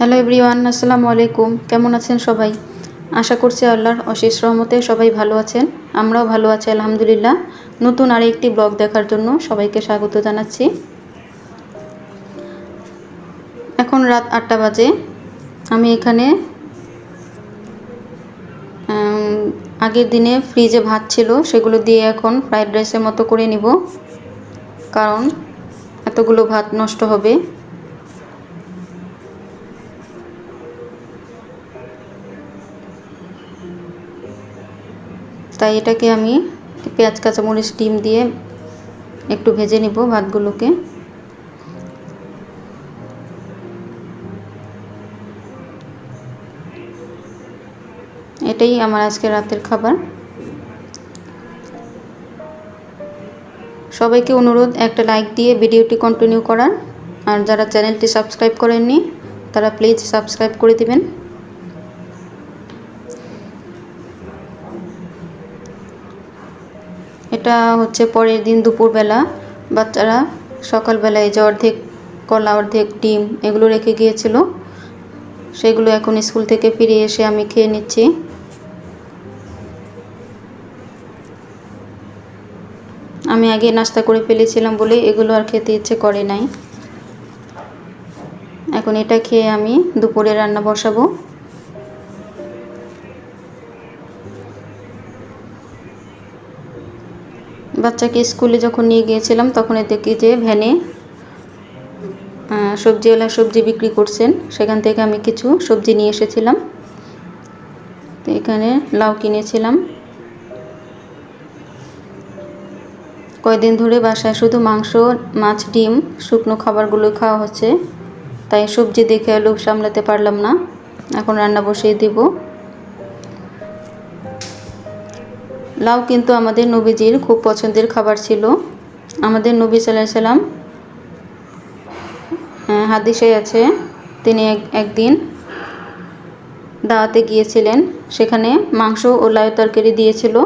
Hello everyone, আসসালামু আলাইকুম। কেমন আছেন সবাই? আশা করছি আল্লাহর অশেষ রহমতে সবাই ভালো আছেন। আমরাও ভালো আছি, আলহামদুলিল্লাহ। নতুন আর একটি ব্লগ দেখার জন্য সবাইকে স্বাগত জানাচ্ছি। এখন রাত আটটা বাজে। আমি এখানে আগের দিনে ফ্রিজে ভাত ছিল, সেগুলো দিয়ে এখন ফ্রাইড রাইসের মতো করে নিব। কারণ এতগুলো ভাত নষ্ট হবে। তাই এটাকে আমি পেঁয়াজ, কাঁচামরিচ, ডিম দিয়ে একটু ভেজে নিব ভাতগুলোকে। এটাই আমার আজকে রাতের খাবার। সবাইকে অনুরোধ, একটা লাইক দিয়ে ভিডিওটি কন্টিনিউ করার। আর যারা চ্যানেলটি সাবস্ক্রাইব করেননি, তারা প্লিজ সাবস্ক্রাইব করে দিবেন। এটা হচ্ছে পরের দিন দুপুরবেলা। বাচ্চারা সকালবেলায় যে অর্ধেক কলা, অর্ধেক ডিম এগুলো রেখে গিয়েছিল। সেগুলো এখন স্কুল থেকে ফিরে এসে আমি খেয়ে নিচ্ছি। আমি আগে নাস্তা করে ফেলেছিলাম বলে এগুলো আর খেতে ইচ্ছে করে নাই। এখন এটা খেয়ে আমি দুপুরে রান্না বসাবো। বাচ্চাকে স্কুলে যখন নিয়ে গিয়েছিলাম, তখন দেখি যে ভ্যানে সবজিওয়ালা সবজি বিক্রি করছেন। সেখান থেকে আমি কিছু সবজি নিয়ে এসেছিলাম। তো এখানে লাউ কিনেছিলাম। কয়দিন ধরে বাসায় শুধু মাংস, মাছ, ডিম, শুকনো খাবারগুলো খাওয়া হচ্ছে। তাই সবজি দেখে লোভ সামলাতে পারলাম না। এখন রান্না বসিয়ে দিব। লাউ কিন্তু আমাদের নবীজির খুব পছন্দের খাবার ছিল। আমাদের নবী সাল্লাহ সাল্লাম হাদিসে আছে, তিনি এক, একদিন দাওয়াতে গিয়েছিলেন, সেখানে মাংস ও লাউ তরকারি দিয়েছিল।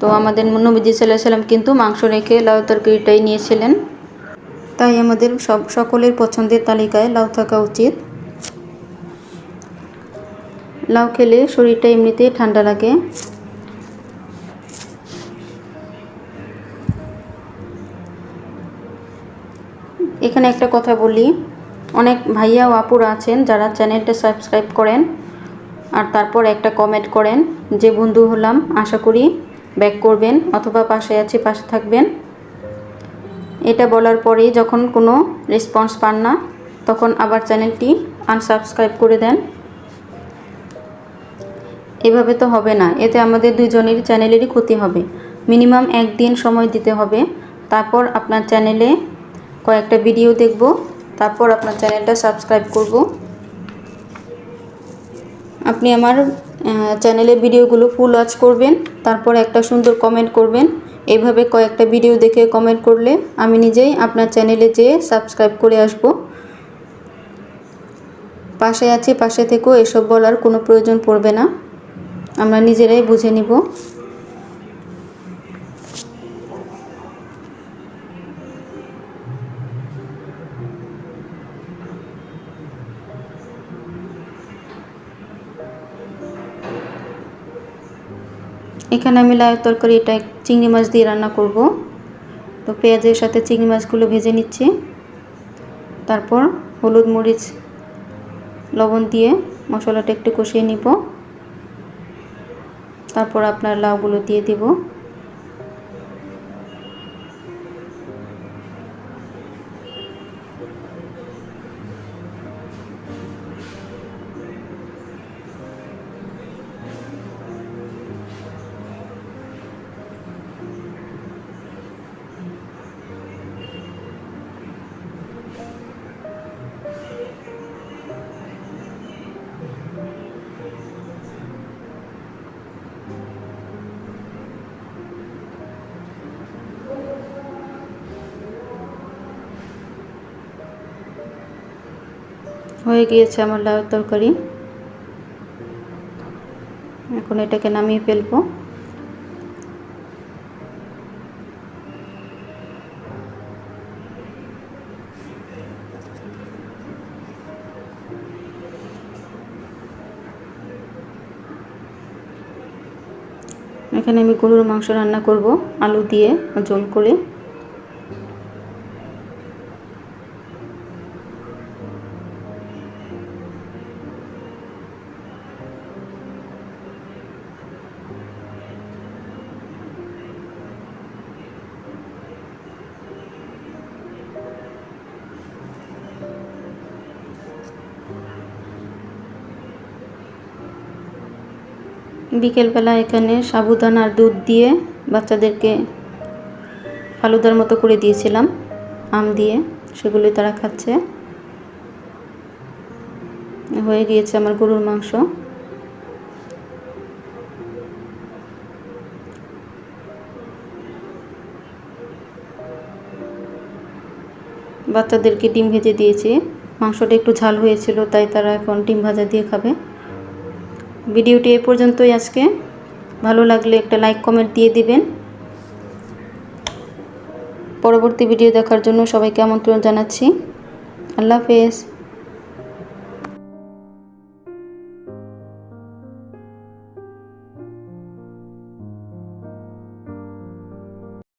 তো আমাদের নবীজি সাল্লাহ সাল্লাম কিন্তু মাংস রেখে লাউ তরকারিটাই নিয়েছিলেন। তাই আমাদের সব, সকলের পছন্দের তালিকায় লাউ থাকা উচিত। লাউ খেলে শরীরটা এমনিতেই ঠান্ডা লাগে। এখানে একটা কথা বলি। অনেক ভাইয়া ও আপুরা আছেন যারা চ্যানেলটা সাবস্ক্রাইব করেন আর তারপর একটা কমেন্ট করেন যে, বন্ধু হলাম, আশা করি ব্যাক করবেন অথবা পাশে আছে, পাশে থাকবেন। এটা বলার পরেই যখন কোনো রেসপন্স পান না, তখন আবার চ্যানেলটি আনসাবস্ক্রাইব করে দেন। এভাবে তো হবে না, এতে আমাদের দুজনের চ্যানেলেরই ক্ষতি হবে। মিনিমাম একদিন সময় দিতে হবে, তারপর আপনার চ্যানেলে কয়েকটা ভিডিও দেখব। তারপর আপনার চ্যানেলটা সাবস্ক্রাইব করব। আপনি আমার চ্যানেলের ভিডিওগুলো ফুল ওয়াচ করবেন, তারপর একটা সুন্দর কমেন্ট করবেন। এইভাবে কয়েকটা ভিডিও দেখে কমেন্ট করলে আমি নিজেই আপনার চ্যানেলে যেয়ে সাবস্ক্রাইব করে আসব। পাশে আছি, পাশে থেকেও এসব বলার কোনো প্রয়োজন পড়বে না। আমরা নিজেরাই বুঝে নিব। এখানে আমি লাউয়ের তরকারি, এটা চিংড়ি মাছ দিয়ে রান্না করব। তো পেঁয়াজের সাথে চিংড়ি মাছগুলো ভেজে নিচ্ছি। তারপর হলুদ মরিচ, লবণ দিয়ে মশলাটা একটু কষিয়ে নিব। তারপর আপনার লাউগুলো দিয়ে দিব। হয়ে গিয়েছে আমার লাউ তরকারি। এখন এটাকে নামিয়ে ফেলব। এখানে আমি গরুর মাংস রান্না করব, আলু দিয়ে জল করে। বিকেলবেলা এখানে সাবুদানার দুধ দিয়ে বাচ্চাদেরকে ফালুদার মতো করে দিয়েছিলাম, আম দিয়ে সেগুলি তারা খাচ্ছে। হয়ে গিয়েছে আমার গরুর মাংস। বাচ্চাদেরকে ডিম ভেজে দিয়েছি। মাংসটা একটু ঝাল হয়েছিল, তাই তারা এখন ডিম ভাজা দিয়ে খাবে। ভিডিওটি এ পর্যন্তই আজকে। ভালো লাগলে একটা লাইক কমেন্ট দিয়ে দিবেন। পরবর্তী ভিডিও দেখার জন্য সবাইকে আমন্ত্রণ জানাচ্ছি। আল্লাহ হাফেজ।